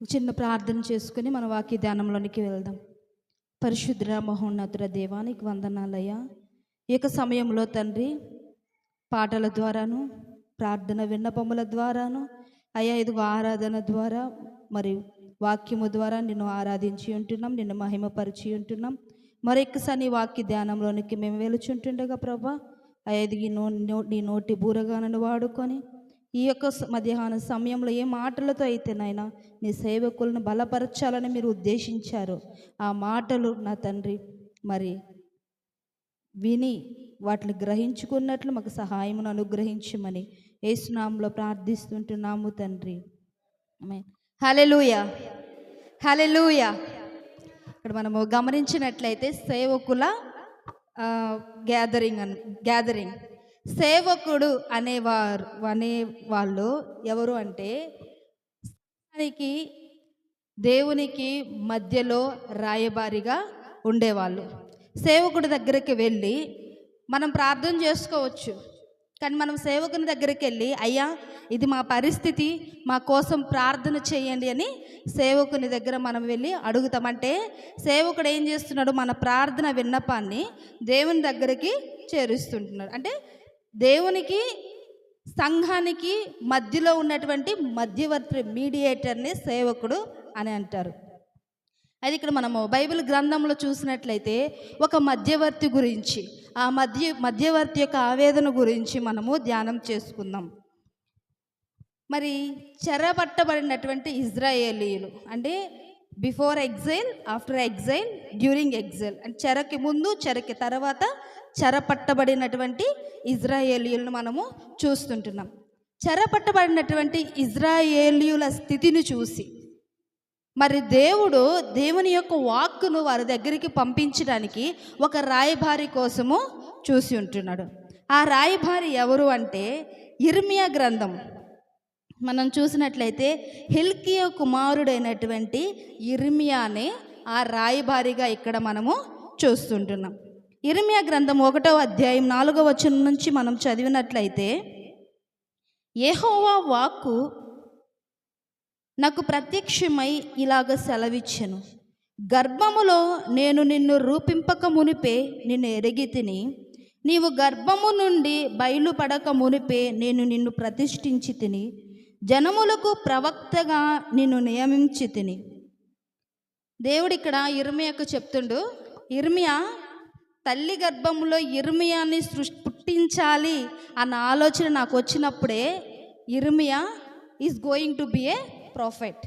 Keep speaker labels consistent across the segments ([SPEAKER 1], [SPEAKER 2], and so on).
[SPEAKER 1] చిన్న ప్రార్థన చేసుకుని మన వాక్య ధ్యానంలోనికి వెళ్దాం. పరిశుద్ర మహోన్నతుల దేవానికి వందనాలయ్యా ఈ యొక్క సమయంలో తండ్రి పాటల ద్వారాను ప్రార్థన విన్నపముల ద్వారాను అయ్యా ఇది ఆరాధన ద్వారా మరి వాక్యము ద్వారా నిన్ను ఆరాధించి ఉంటున్నాం నిన్ను మహిమపరిచి ఉంటున్నాం. మరొకసారి నీ వాక్య ధ్యానంలోనికి మేము వెలుచుంటుండగా ప్రభా అయ్యా ఇది ఈ నో నో- నీ నోటి బూరగానను వాడుకొని ఈ యొక్క మధ్యాహ్న సమయంలో ఏ మాటలతో అయితే నాయన నీ సేవకులను బలపరచాలని మీరు ఉద్దేశించారు ఆ మాటలు నా తండ్రి మరి విని వాటిని గ్రహించుకున్నట్లు మాకు సహాయమును అనుగ్రహించమని ఏసునామంలో ప్రార్థిస్తుంటున్నాము తండ్రి. హలెలూయ హలెలూయ ఇక్కడ మనము గమనించినట్లయితే సేవకుల గ్యాదరింగ్ అన్ గ్యాదరింగ్ సేవకుడు అనేవారు అనే వాళ్ళు ఎవరు అంటే దానికి దేవునికి మధ్యలో రాయబారిగా ఉండేవాళ్ళు. సేవకుడి దగ్గరికి వెళ్ళి మనం ప్రార్థన చేసుకోవచ్చు. కానీ మనం సేవకుని దగ్గరికి వెళ్ళి అయ్యా ఇది మా పరిస్థితి మా కోసం ప్రార్థన చేయండి అని సేవకుని దగ్గర మనం వెళ్ళి అడుగుతామంటే సేవకుడు ఏం చేస్తున్నాడు? మన ప్రార్థన విన్నపాన్ని దేవుని దగ్గరికి చేరుస్తుంటున్నాడు. అంటే దేవునికి సంఘానికి మధ్యలో ఉన్నటువంటి మధ్యవర్తి మీడియేటర్ని సేవకుడు అని అంటారు. అది ఇక్కడ మనము బైబిల్ గ్రంథంలో చూసినట్లయితే ఒక మధ్యవర్తి గురించి ఆ మధ్య మధ్యవర్తి యొక్క ఆవేదన గురించి మనము ధ్యానం చేసుకుందాం. మరి చెరబట్టబడినటువంటి ఇజ్రాయేలీలు అంటే before exile after exile during exile అంటే చెరకి ముందు చెరకి తర్వాత చెరపట్టబడినటువంటి ఇజ్రాయేలీలను మనము చూస్తుంటున్నాం. చెరపట్టబడినటువంటి ఇజ్రాయేలీయుల స్థితిని చూసి మరి దేవుడు దేవుని యొక్క వాక్కును వారి దగ్గరికి పంపించడానికి ఒక రాయభారి కోసము చూసి ఉంటున్నాడు. ఆ రాయభారి ఎవరు అంటే ఇర్మియా గ్రంథం మనం చూసినట్లయితే హిల్కియో కుమారుడైనటువంటి ఇర్మియానే ఆ రాయబారిగా ఇక్కడ మనము చూస్తుంటున్నాం. ఇర్మియా గ్రంథం ఒకటో అధ్యాయం నాలుగో వచనం నుంచి మనం చదివినట్లయితే ఏహోవా వాక్కు నాకు ప్రత్యక్షమై ఇలాగ సెలవిచ్చెను. గర్భములో నేను నిన్ను రూపింపక మునిపే నిన్ను ఎరిగి తిని నీవు గర్భము నుండి బయలుపడక మునిపే నేను నిన్ను ప్రతిష్ఠించి తిని జనములకు ప్రవక్తగా నిన్ను నియమించి తిని దేవుడు ఇక్కడ ఇర్మియాకు చెప్తుండు ఇర్మియా తల్లి గర్భంలో ఇర్మియాని సృష్టి పుట్టించాలి అన్న ఆలోచన నాకు వచ్చినప్పుడే ఇర్మియా is going to be a prophet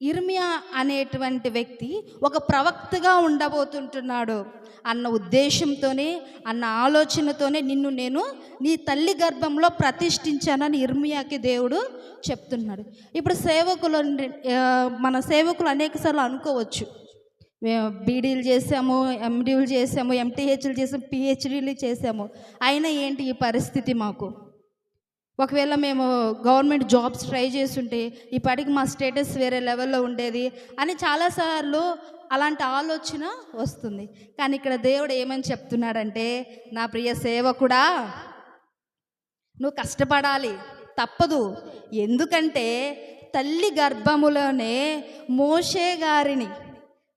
[SPEAKER 1] ఇర్మియా అనేటువంటి వ్యక్తి ఒక ప్రవక్తగా ఉండబోతుంటున్నాడు అన్న ఉద్దేశంతోనే అన్న ఆలోచనతోనే నిన్ను నేను నీ తల్లి గర్భంలో ప్రతిష్ఠించానని ఇర్మియాకి దేవుడు చెప్తున్నాడు. ఇప్పుడు సేవకులు మన సేవకులు అనేకసార్లు అనుకోవచ్చు. మేము బీడీలు చేసాము ఎండీలు చేసాము ఎంటీహెచ్లు చేసాము పిహెచ్డీలు చేసాము. అయినా ఏంటి ఈ పరిస్థితి మాకు? ఒకవేళ మేము గవర్నమెంట్ జాబ్స్ ట్రై చేస్తుంటే ఇప్పటికి మా స్టేటస్ వేరే లెవెల్లో ఉండేది అని చాలాసార్లు అలాంటి ఆలోచన వస్తుంది. కానీ ఇక్కడ దేవుడు ఏమని చెప్తున్నాడంటే నా ప్రియ సేవకుడా నువ్వు కష్టపడాలి తప్పదు. ఎందుకంటే తల్లి గర్భములోనే మోషే గారిని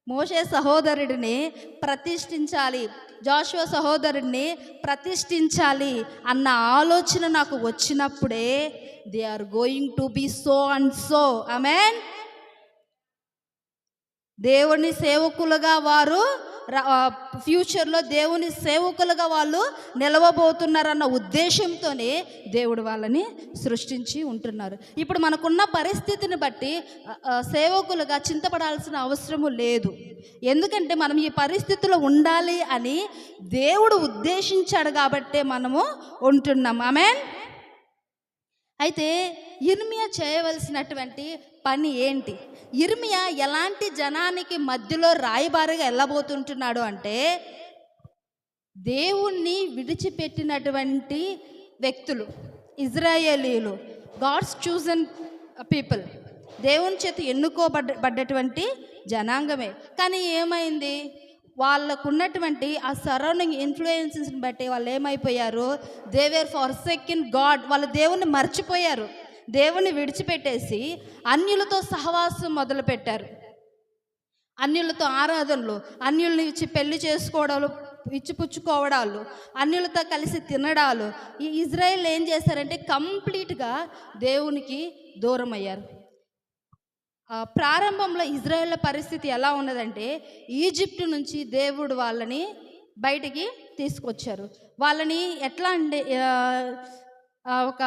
[SPEAKER 1] మోషే సహోదరుడిని ప్రతిష్ఠించాలి జాషువ సహోదరుడిని ప్రతిష్ఠించాలి అన్న ఆలోచన నాకు వచ్చినప్పుడే they are going to be so and so amen దేవుని సేవకులుగా వారు ఫ్యూచర్లో దేవుని సేవకులుగా వాళ్ళు నిలవబోతున్నారన్న ఉద్దేశంతోనే దేవుడు వాళ్ళని సృష్టించి ఉంటున్నారు. ఇప్పుడు మనకున్న పరిస్థితిని బట్టి సేవకులుగా చింతపడాల్సిన అవసరము లేదు. ఎందుకంటే మనం ఈ పరిస్థితిలో ఉండాలి అని దేవుడు ఉద్దేశించాడు కాబట్టే మనము ఉంటున్నాం. ఆమెన్? అయితే ఇర్మియా చేయవలసినటువంటి పని ఏంటి? ఇర్మియా ఎలాంటి జనానికి మధ్యలో రాయబారిగా వెళ్ళబోతుంటున్నాడు అంటే దేవుణ్ణి విడిచిపెట్టినటువంటి వ్యక్తులు ఇజ్రాయేలీలు గాడ్స్ చూజన్ పీపుల్ దేవుని చేత ఎన్నుకోబడ్డ పడ్డటువంటి జనాంగమే. కానీ ఏమైంది? వాళ్ళకున్నటువంటి ఆ సరౌండింగ్ ఇన్ఫ్లుయెన్సెస్ని బట్టి వాళ్ళు ఏమైపోయారు దేవేర్ ఫర్ సెకండ్ గాడ్ వాళ్ళు దేవుణ్ణి మర్చిపోయారు. దేవుని విడిచిపెట్టేసి అన్యులతో సహవాసం మొదలుపెట్టారు. అన్యులతో ఆరాధనలు అన్యుల్ని ఇచ్చి పెళ్ళి చేసుకోవడాలు ఇచ్చిపుచ్చుకోవడాలు అన్యులతో కలిసి తినడాలు. ఈ ఇజ్రాయెల్ ఏం చేశారంటే కంప్లీట్గా దేవునికి దూరం అయ్యారు ప్రారంభంలో ఇజ్రాయెల్ పరిస్థితి ఎలా ఉన్నదంటే ఈజిప్ట్ నుంచి దేవుడు వాళ్ళని బయటికి తీసుకొచ్చారు. వాళ్ళని ఎట్లా అంటే ఒక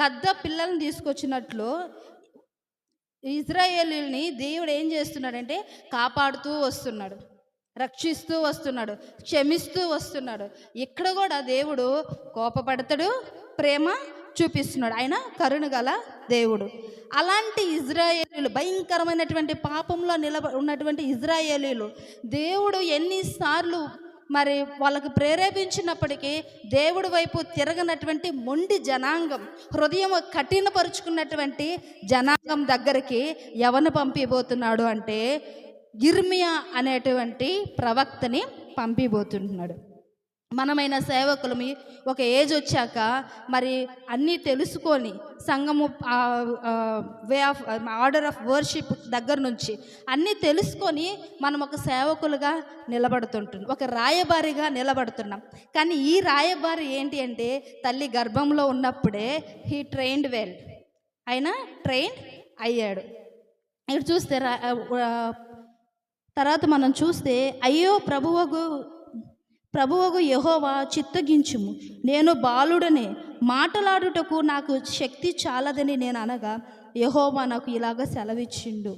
[SPEAKER 1] గద్ద పిల్లల్ని తీసుకొచ్చినట్లు ఇజ్రాయేలీని దేవుడు ఏం చేస్తున్నాడంటే కాపాడుతూ వస్తున్నాడు రక్షిస్తూ వస్తున్నాడు క్షమిస్తూ వస్తున్నాడు. ఇక్కడ కూడా దేవుడు కోపపడతాడు ప్రేమ చూపిస్తున్నాడు. ఆయన కరుణ గల దేవుడు. అలాంటి ఇజ్రాయేలీలు భయంకరమైనటువంటి పాపంలో నిలబ ఉన్నటువంటి ఇజ్రాయేలీలు దేవుడు ఎన్నిసార్లు మరి వాళ్ళకు ప్రేరేపించినప్పటికీ దేవుడి వైపు తిరగనటువంటి మొండి జనాంగం హృదయం కఠినపరుచుకున్నటువంటి జనాంగం దగ్గరికి ఎవరిని పంపిపోతున్నాడు అంటే ఇర్మియా అనేటువంటి ప్రవక్తని పంపిపోతున్నాడు మనమైన సేవకులు ఒక ఏజ్ వచ్చాక మరి అన్నీ తెలుసుకొని సంఘము way of order of worship దగ్గర నుంచి అన్నీ తెలుసుకొని మనం ఒక సేవకులుగా నిలబడుతుంటున్నాం. ఒక రాయబారిగా నిలబడుతున్నాం. కానీ ఈ రాయబారి ఏంటి అంటే తల్లి గర్భంలో ఉన్నప్పుడే హీ ట్రైన్డ్ వెల్. ఆయన ట్రైన్ అయ్యాడు. ఇక్కడ చూస్తే తర్వాత మనం చూస్తే అయ్యో ప్రభువకు ప్రభువగు యహోవా చిత్తగించుము. నేను బాలుడనే మాటలాడుటకు నాకు శక్తి చాలదని నేను అనగా యహోవా నాకు ఇలాగ సెలవిచ్చిండు.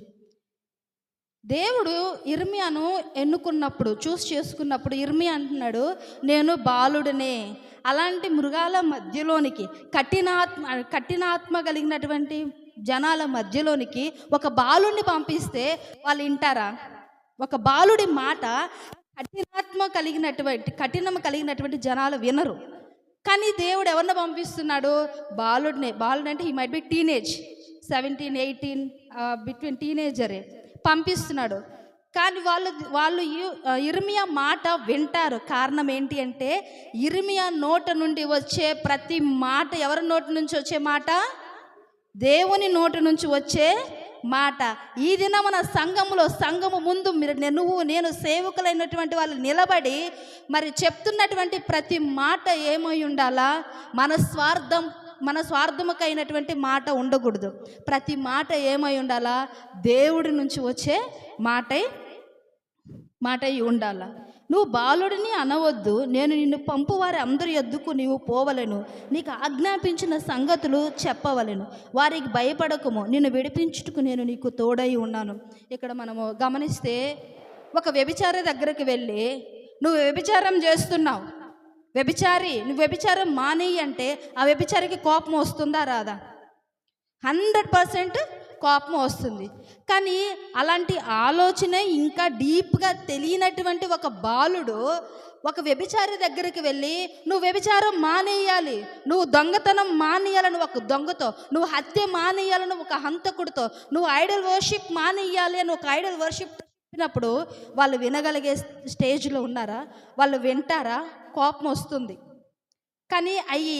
[SPEAKER 1] దేవుడు ఇర్మియాను ఎన్నుకున్నప్పుడు చూస్ చేసుకున్నప్పుడు ఇర్మి అంటున్నాడు నేను బాలుడనే. అలాంటి మృగాల మధ్యలోనికి కఠినాత్మ కఠినాత్మ కలిగినటువంటి జనాల మధ్యలోనికి ఒక బాలుడిని పంపిస్తే వాళ్ళు వింటారా? ఒక బాలుడి మాట కఠినాత్మ కలిగినటువంటి కఠినము కలిగినటువంటి జనాలు వినరు. కానీ దేవుడు ఎవరిని పంపిస్తున్నాడు? బాలుడినే. బాలుడు అంటే ఈ might be teenage seventeen eighteen between టీనేజరే పంపిస్తున్నాడు. కానీ వాళ్ళు వాళ్ళు ఇర్మియా మాట వింటారు. కారణం ఏంటి అంటే ఇర్మియా నోట నుండి వచ్చే ప్రతి మాట ఎవరి నోటి నుంచి వచ్చే మాట? దేవుని నోటి నుంచి వచ్చే మాట. ఈ దినమున సంఘములో సంఘము ముందు మీరు నువ్వు నేను సేవకులైనటువంటి వాళ్ళు నిలబడి మరి చెప్తున్నటువంటి ప్రతి మాట ఏమై ఉండాలా? మన స్వార్థం మన స్వార్థముకైనటువంటి మాట ఉండకూడదు. ప్రతి మాట ఏమై ఉండాలా? దేవుడి నుంచి వచ్చే మాటై మాట ఉండాలా ఉండాల? నువ్వు బాలుడిని అనవద్దు. నేను నిన్ను పంపువారి అందరి ఎద్దుకు నీవు పోవలను. నీకు ఆజ్ఞాపించిన సంగతులు చెప్పవలను. వారికి భయపడకము. నిన్ను విడిపించుటకు నేను నీకు తోడై ఉన్నాను. ఇక్కడ మనము గమనిస్తే ఒక వ్యభిచారి దగ్గరికి వెళ్ళి నువ్వు వ్యభిచారం చేస్తున్నావు. వ్యభిచారి నువ్వు వ్యభిచారం మానేయి అంటే ఆ వ్యభిచారికి కోపం వస్తుందా రాదా? హండ్రెడ్ పర్సెంట్ కోపం వస్తుంది. కానీ అలాంటి ఆలోచన ఇంకా డీప్గా తెలియనటువంటి ఒక బాలుడు ఒక వ్యభిచారి దగ్గరికి వెళ్ళి నువ్వు వ్యభిచారం మానేయాలి. నువ్వు దొంగతనం మానేయాలని ఒక దొంగతో నువ్వు హత్య మానేయాలని ఒక హంతకుడితో నువ్వు ఐడల్ వర్షిప్ మానేయాలి అని ఒక ఐడల్ వర్షిప్ చెప్పినప్పుడు వాళ్ళు వినగలిగే స్టేజ్లో ఉన్నారా? వాళ్ళు వింటారా? కోపం వస్తుంది. కానీ అవి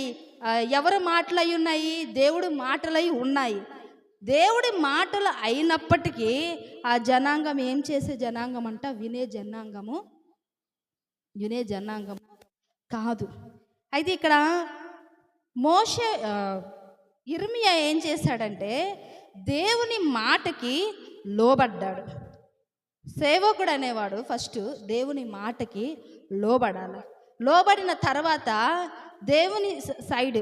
[SPEAKER 1] ఎవరి మాటలై ఉన్నాయి? దేవుడు మాటలై ఉన్నాయి. దేవుడి మాటలు అయినప్పటికీ ఆ జనాంగం ఏం చేసే జనాంగం అంట? వినే జనాంగము. వినే జనాంగం కాదు. అయితే ఇక్కడ మోషే ఇర్మియా ఏం చేశాడంటే దేవుని మాటకి లోబడ్డాడు. సేవకుడు అనేవాడు ఫస్ట్ దేవుని మాటకి లోబడాలి. లోబడిన తర్వాత దేవుని సైడ్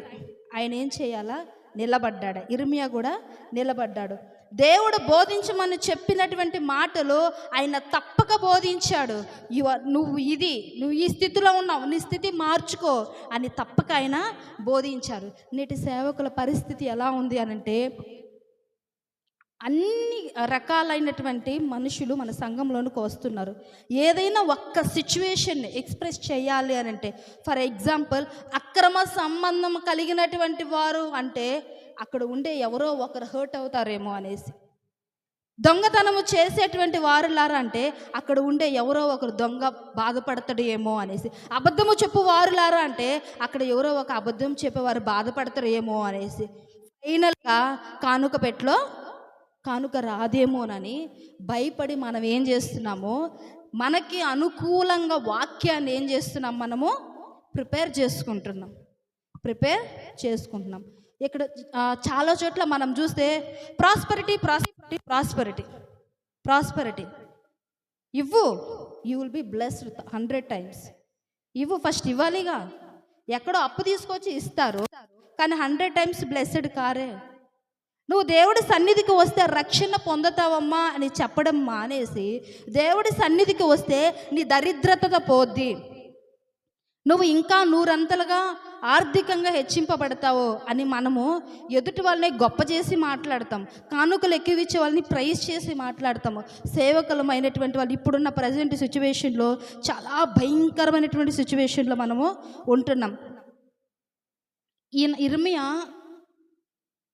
[SPEAKER 1] ఆయన ఏం చేయాలా? నిలబడ్డాడు. ఇర్మియా కూడా నిలబడ్డాడు. దేవుడు బోధించమని చెప్పినటువంటి మాటలు ఆయన తప్పక బోధించాడు. నువ్వు ఇది నువ్వు ఈ స్థితిలో ఉన్నావు నీ స్థితి మార్చుకో అని తప్పక ఆయన బోధించారు. నేటి సేవకుల పరిస్థితి ఎలా ఉంది అనంటే అన్ని రకాలైనటువంటి మనుషులు మన సంఘంలోనికి వస్తున్నారు. ఏదైనా ఒక్క సిచ్యువేషన్ ఎక్స్ప్రెస్ చేయాలి అని అంటే ఫర్ ఎగ్జాంపుల్ అక్రమ సంబంధం కలిగినటువంటి వారు అంటే అక్కడ ఉండే ఎవరో ఒకరు హర్ట్ అవుతారేమో అనేసి. దొంగతనము చేసేటువంటి వారులారా అంటే అక్కడ ఉండే ఎవరో ఒకరు దొంగ బాధపడతాడు ఏమో అనేసి. అబద్ధము చెప్పు వారులారా అంటే అక్కడ ఎవరో ఒక అబద్ధం చెప్పేవారు బాధపడతారు ఏమో అనేసి. ఫైనల్గా కానుక పెట్లో కానుక రాదేమోనని భయపడి మనం ఏం చేస్తున్నాము మనకి అనుకూలంగా వాక్యాన్ని ఏం చేస్తున్నాం మనము? ప్రిపేర్ చేసుకుంటున్నాం. ప్రిపేర్ చేసుకుంటున్నాం. ఇక్కడ చాలా చోట్ల మనం చూస్తే ప్రాస్పరిటీ ప్రాస్పరిటీ ప్రాస్పరిటీ ప్రాస్పరిటీ. ఇవ్వు you will be blessed hundred times. ఇవ్వు ఫస్ట్ ఇవ్వాలిగా. ఎక్కడో అప్పు తీసుకొచ్చి ఇస్తారు. కానీ హండ్రెడ్ టైమ్స్ బ్లెస్డ్ కారే. నువ్వు దేవుడి సన్నిధికి వస్తే రక్షణ పొందుతావమ్మా అని చెప్పడం మానేసి దేవుడి సన్నిధికి వస్తే నీ దరిద్రత పోద్ది. నువ్వు ఇంకా నూరంతలుగా ఆర్థికంగా హెచ్చింపబడతావు అని మనము ఎదుటి వాళ్ళని గొప్ప చేసి మాట్లాడతాం. కానుకలు ఎక్కువిచ్చే వాళ్ళని ప్రైజ్ చేసి మాట్లాడతాము. సేవకులమైనటువంటి వాళ్ళు ఇప్పుడున్న ప్రజెంట్ సిచ్యువేషన్లో చాలా భయంకరమైనటువంటి సిచ్యువేషన్లో మనము ఉంటున్నాం. ఈయన ఇర్మియా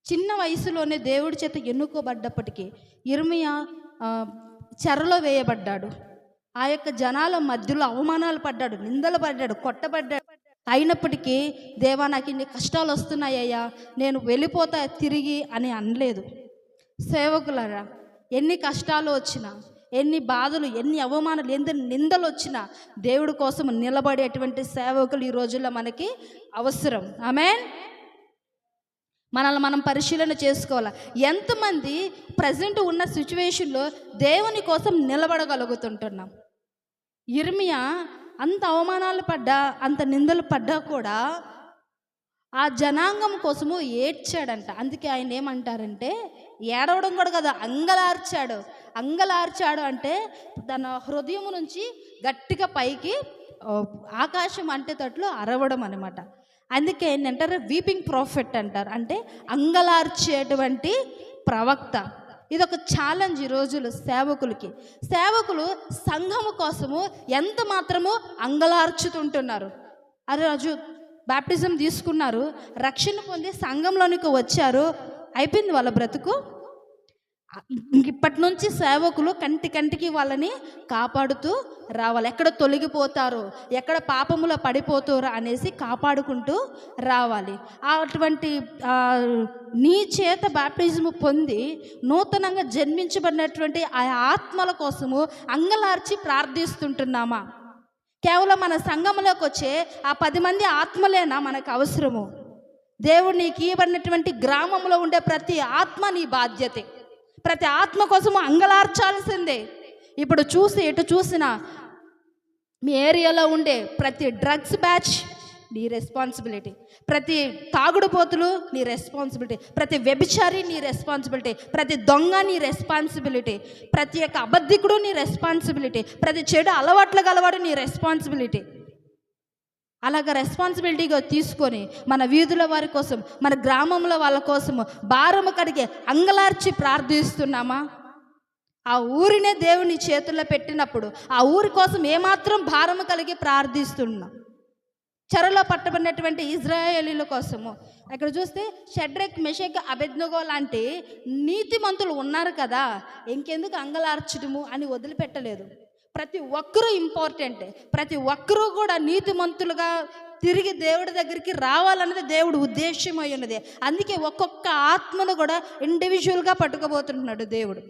[SPEAKER 1] చిన్న వయసులోనే దేవుడి చేత ఎన్నుకోబడ్డప్పటికీ ఇర్మియా చెరలో వేయబడ్డాడు. ఆ యొక్క జనాల మధ్యలో అవమానాలు పడ్డాడు నిందలు పడ్డాడు కొట్టబడ్డాడు. అయినప్పటికీ దేవా నాకు ఇన్ని కష్టాలు వస్తున్నాయ్యా నేను వెళ్ళిపోతా తిరిగి అని అనలేదు. సేవకులరా ఎన్ని కష్టాలు వచ్చినా ఎన్ని బాధలు ఎన్ని అవమానాలు ఎన్ని నిందలు వచ్చినా దేవుడి కోసం నిలబడేటువంటి సేవకులు ఈ రోజుల్లో మనకి అవసరం. ఆమెన్? మనల్ని మనం పరిశీలన చేసుకోవాలి? ఎంతమంది ప్రజెంట్ ఉన్న సిచ్యువేషన్లో దేవుని కోసం నిలబడగలుగుతుంటున్నాం? ఇర్మియా అంత అవమానాలు పడ్డా అంత నిందలు పడ్డా కూడా ఆ జనాంగం కోసము ఏడ్చాడంట. అందుకే ఆయన ఏమంటారంటే ఏడవడం కూడా కదా అంగలార్చాడు. అంగలార్చాడు అంటే తన హృదయం నుంచి గట్టిగా పైకి ఆకాశం అంటే తట్లు అరవడం అనమాట అందుకే ఏంటంటారు? వీపింగ్ ప్రాఫిట్ అంటారు. అంటే అంగలార్చేటువంటి ప్రవక్త. ఇది ఒక ఛాలెంజ్ ఈ రోజులు సేవకులకి. సేవకులు సంఘము కోసము ఎంత మాత్రము అంగలార్చుతుంటున్నారు? అరే రాజు బాప్టిజం తీసుకున్నారు రక్షణ పొంది సంఘంలోనికి వచ్చారు అయిపోయింది వాళ్ళ బ్రతుకు? ఇప్పటి నుంచి సేవకులు కంటి కంటికి వాళ్ళని కాపాడుతూ రావాలి. ఎక్కడ తొలగిపోతారు? ఎక్కడ పాపములో పడిపోతారో అనేసి కాపాడుకుంటూ రావాలి. అటువంటి నీ చేత బాప్టిజం పొంది నూతనంగా జన్మించబడినటువంటి ఆ ఆత్మల కోసము అంగలార్చి ప్రార్థిస్తుంటున్నామా? కేవలం మన సంఘంలోకి వచ్చే ఆ పది మంది ఆత్మలేనా మనకు అవసరము? దేవుడు నీకు ఇవ్వబడినటువంటి గ్రామంలో ఉండే ప్రతి ఆత్మ నీ బాధ్యతే. ప్రతి ఆత్మ కోసము అంగలార్చాల్సిందే. ఇప్పుడు చూసి ఎటు చూసినా మీ ఏరియాలో ఉండే ప్రతి డ్రగ్స్ బ్యాచ్ నీ రెస్పాన్సిబిలిటీ. ప్రతి తాగుడుపోతులు నీ రెస్పాన్సిబిలిటీ. ప్రతి వ్యభిచారి నీ రెస్పాన్సిబిలిటీ. ప్రతి దొంగ నీ రెస్పాన్సిబిలిటీ. ప్రతి ఒక్క అబద్ధికుడు నీ రెస్పాన్సిబిలిటీ. ప్రతి చెడు అలవాట్లు గలవాడు నీ రెస్పాన్సిబిలిటీ. అలాగ రెస్పాన్సిబిలిటీగా తీసుకొని మన వీధుల వారి కోసం మన గ్రామంలో వాళ్ళ కోసము భారము కడిగి అంగలార్చి ప్రార్థిస్తున్నామా? ఆ ఊరినే దేవుని చేతుల్లో పెట్టినప్పుడు ఆ ఊరి కోసం ఏమాత్రం భారము కలిగి ప్రార్థిస్తున్నాం. చెరలో పట్టబడినటువంటి ఇజ్రాయేలీల కోసము. ఇక్కడ చూస్తే షడ్రెక్ మెషక్ అభిజ్ఞగో లాంటి నీతిమంతులు ఉన్నారు కదా ఇంకెందుకు అంగలార్చడము అని వదిలిపెట్టలేదు. ప్రతి ఒక్కరూ ఇంపార్టెంట్. ప్రతి ఒక్కరూ కూడా నీతిమంతులుగా తిరిగి దేవుడి దగ్గరికి రావాలన్నది దేవుడు ఉద్దేశం అయి ఉన్నది. అందుకే ఒక్కొక్క ఆత్మను కూడా ఇండివిజువల్గా పట్టుకోబోతున్నాడు దేవుడు.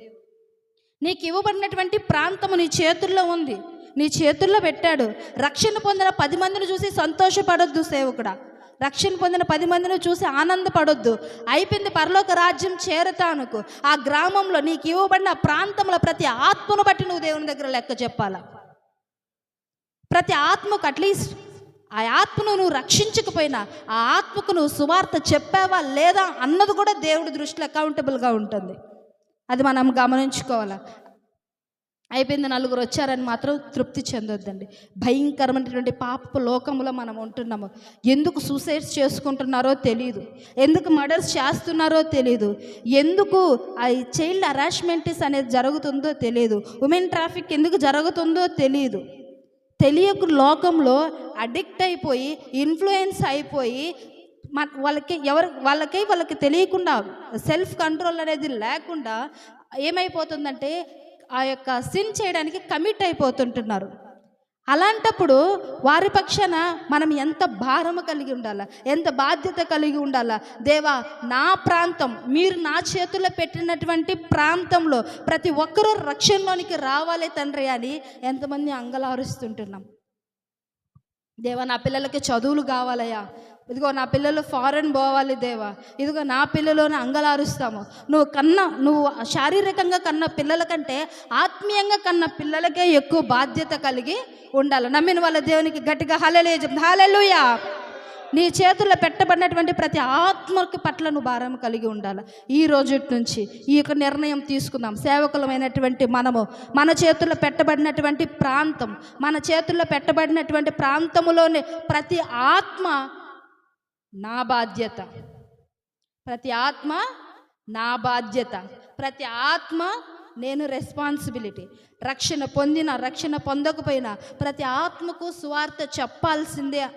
[SPEAKER 1] నీకు ఇవ్వబడినటువంటి ప్రాంతము నీ చేతుల్లో ఉంది. నీ చేతుల్లో పెట్టాడు. రక్షణ పొందిన పది మందిని చూసి సంతోషపడొద్దు సేవకుడా. రక్షణ పొందిన పది మందిని చూసి ఆనందపడొద్దు. అయిపోయింది పరలోక రాజ్యం చేరతానుకు ఆ గ్రామంలో నీకు ఇవ్వబడిన ప్రాంతంలో ప్రతి ఆత్మను బట్టి నువ్వు దేవుని దగ్గర లెక్క చెప్పాలా? ప్రతి ఆత్మకు అట్లీస్ట్ ఆ ఆత్మను నువ్వు రక్షించకపోయినా ఆ ఆత్మకు నువ్వు సువార్త చెప్పావా లేదా అన్నది కూడా దేవుడి దృష్టిలో అకౌంటబుల్గా ఉంటుంది. అది మనం గమనించుకోవాలి? అయిపోయింది నలుగురు వచ్చారని మాత్రం తృప్తి చెందొద్దండి. భయంకరమైనటువంటి పాప లోకంలో మనం ఉంటున్నాము. ఎందుకు సూసైడ్స్ చేసుకుంటున్నారో తెలియదు ఎందుకు మర్డర్స్ చేస్తున్నారో తెలియదు ఎందుకు ఆ చైల్డ్ హరాస్మెంట్స్ అనేది జరుగుతుందో తెలియదు ఉమెన్ ట్రాఫిక్ ఎందుకు జరుగుతుందో తెలియదు తెలియకు లోకంలో అడిక్ట్ అయిపోయి ఇన్ఫ్లుయెన్స్ అయిపోయి మన వాళ్ళకి ఎవరు వాళ్ళకి వాళ్ళకి తెలియకుండా సెల్ఫ్ కంట్రోల్ అనేది లేకుండా ఏమైపోతుందంటే ఆ యొక్క సిన్ చేయడానికి కమిట్ అయిపోతుంటున్నారు. అలాంటప్పుడు వారి పక్షాన మనం ఎంత భారము కలిగి ఉండాలా? ఎంత బాధ్యత కలిగి ఉండాలా? దేవా నా ప్రాంతం మీరు నా చేతుల్లో పెట్టినటువంటి ప్రాంతంలో ప్రతి ఒక్కరూ రక్షణలోనికి రావాలి తండ్రి అని ఎంతమంది అంగలారుస్తుంటున్నాం. దేవా నా పిల్లలకి చదువులు కావాలయ్యా. ఇదిగో నా పిల్లలు ఫారెన్ పోవాలి దేవా. ఇదిగో నా పిల్లలోనే అంగలారుస్తాము. నువ్వు కన్న నువ్వు శారీరకంగా కన్న పిల్లల కంటే ఆత్మీయంగా కన్న పిల్లలకే ఎక్కువ బాధ్యత కలిగి ఉండాలి. నమ్మిన వాళ్ళ దేవునికి గట్టిగా హలలే హలలుయా నీ చేతుల్లో పెట్టబడినటువంటి ప్రతి ఆత్మకి పట్ల నువ్వు భారం కలిగి ఉండాలి. ఈ రోజు నుంచి ఈ యొక్క నిర్ణయం తీసుకుందాం. సేవకులమైనటువంటి మనము మన చేతుల్లో పెట్టబడినటువంటి ప్రాంతం మన చేతుల్లో పెట్టబడినటువంటి ప్రాంతములోని ప్రతి ఆత్మ నా బాధ్యత. ప్రతి ఆత్మ నా బాధ్యత. ప్రతి ఆత్మ నేను రెస్పాన్సిబిలిటీ రక్షణ పొందిన రక్షణ పొందకపోయినా ప్రతి ఆత్మకు సువార్త చెప్పాల్సిందే.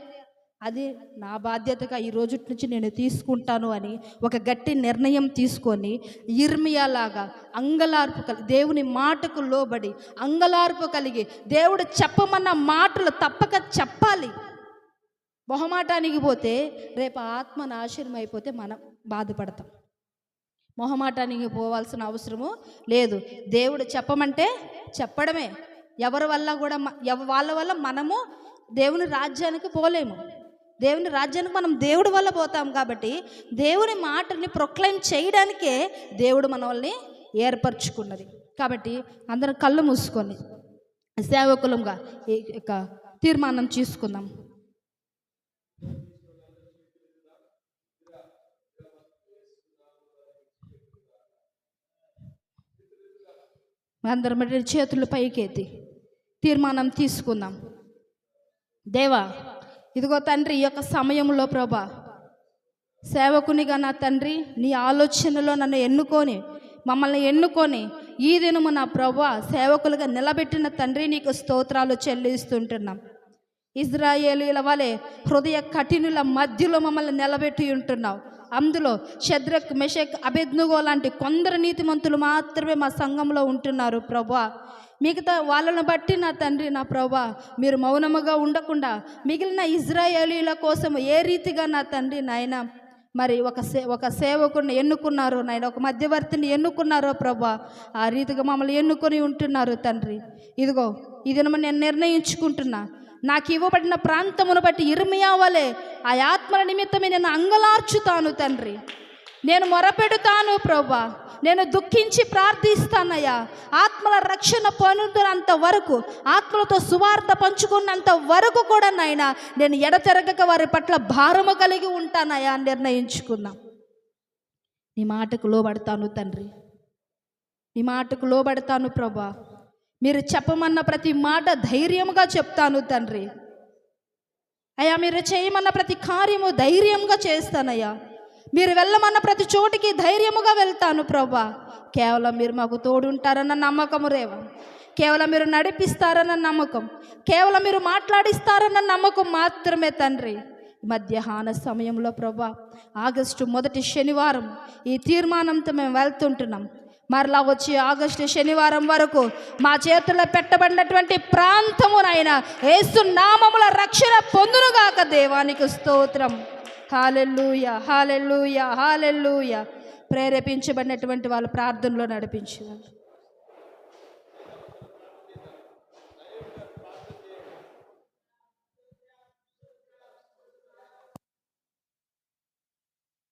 [SPEAKER 1] అది నా బాధ్యతగా ఈ రోజు నుంచి నేను తీసుకుంటాను అని ఒక గట్టి నిర్ణయం తీసుకొని ఇర్మియాలాగా అంగలార్పు కలిగి దేవుని మాటకు లోబడి అంగలార్పు కలిగి దేవుడు చెప్పమన్న మాటలు తప్పక చెప్పాలి. మొహమాటానికి పోతే రేపు ఆత్మ నాశనం అయిపోతే మనం బాధపడతాం. మొహమాటానికి పోవాల్సిన అవసరము లేదు. దేవుడు చెప్పమంటే చెప్పడమే. ఎవరి వల్ల కూడా ఎవ- వాళ్ళ వల్ల మనము దేవుని రాజ్యానికి పోలేము. దేవుని రాజ్యానికి మనం దేవుడి వల్ల పోతాం కాబట్టి దేవుని మాటని ప్రొక్లైమ్ చేయడానికే దేవుడు మనల్ని ఏర్పరచుకున్నది. కాబట్టి అందరం కళ్ళు మూసుకొని సేవకులంగా ఈ యొక్క తీర్మానం తీసుకుందాం అందరం చేతులు పైకెత్తి తీర్మానం తీసుకుందాం. దేవా ఇదిగో తండ్రి ఈ యొక్క సమయంలో ప్రభా సేవకునిగా నా తండ్రి నీ ఆలోచనలో నన్ను ఎన్నుకొని మమ్మల్ని ఎన్నుకొని ఈ దినము నా ప్రభా సేవకులుగా నిలబెట్టిన తండ్రి నీకు స్తోత్రాలు చెల్లిస్తుంటున్నాం. ఇజ్రాయేలీల వలె హృదయ కఠినుల మధ్యలో మమ్మల్ని నిలబెట్టి ఉంటున్నావు. అందులో షద్రక్ మెషక్ అభెజ్నుగో లాంటి కొందరు నీతిమంతులు మాత్రమే మా సంఘంలో ఉంటున్నారు ప్రభా. మిగతా వాళ్ళను బట్టి నా తండ్రి నా ప్రభా మీరు మౌనముగా ఉండకుండా మిగిలిన ఇజ్రాయేలీల కోసం ఏ రీతిగా నా తండ్రి నాయన మరి ఒక సే ఒక సేవకుని ఎన్నుకున్నారు నాయన ఒక మధ్యవర్తిని ఎన్నుకున్నారో ప్రభా ఆ రీతిగా మమ్మల్ని ఎన్నుకొని ఉంటున్నారు తండ్రి. ఇదిగో ఇది నేను నిర్ణయించుకుంటున్నా. నాకు ఇవ్వబడిన ప్రాంతమును బట్టి ఇరుమియా వలె ఆ ఆత్మల నిమిత్తమే నేను అంగలార్చుతాను తండ్రి. నేను మొరపెడుతాను ప్రభా. నేను దుఃఖించి ప్రార్థిస్తానయ్యా. ఆత్మల రక్షణ పొందునంత వరకు ఆత్మలతో సువార్త పంచుకున్నంత వరకు కూడా నాయనా నేను ఎడతెరగక వారి పట్ల భారము కలిగి ఉంటానయ్యా అని నిర్ణయించుకున్నా. నీ మాటకు లోబడతాను తండ్రి. నీ మాటకు లోబడతాను ప్రభా. మీరు చెప్పమన్న ప్రతి మాట ధైర్యంగా చెప్తాను తండ్రి. అయ్యా మీరు చేయమన్న ప్రతి కార్యము ధైర్యంగా చేస్తానయ్యా. మీరు వెళ్ళమన్న ప్రతి చోటికి ధైర్యముగా వెళ్తాను ప్రభా. కేవలం మీరు మాకు తోడుంటారన్న నమ్మకము రేవ. కేవలం మీరు నడిపిస్తారన్న నమ్మకం. కేవలం మీరు మాట్లాడిస్తారన్న నమ్మకం మాత్రమే తండ్రి. మధ్యాహ్న సమయంలో ప్రభా ఆగస్టు మొదటి శనివారం ఈ తీర్మానంతో మేము వెళ్తుంటున్నాం. మరలా వచ్చి ఆగస్టు శనివారం వరకు మా చేతుల్లో పెట్టబడినటువంటి ప్రాంతమునైన ఏసు నామముల రక్షణ పొందునుగాక దేవానికి స్తోత్రం. Hallelujah hallelujah hallelujah. ప్రేరేపించబడినటువంటి వాళ్ళ ప్రార్థనలో నడిపించేవాళ్ళు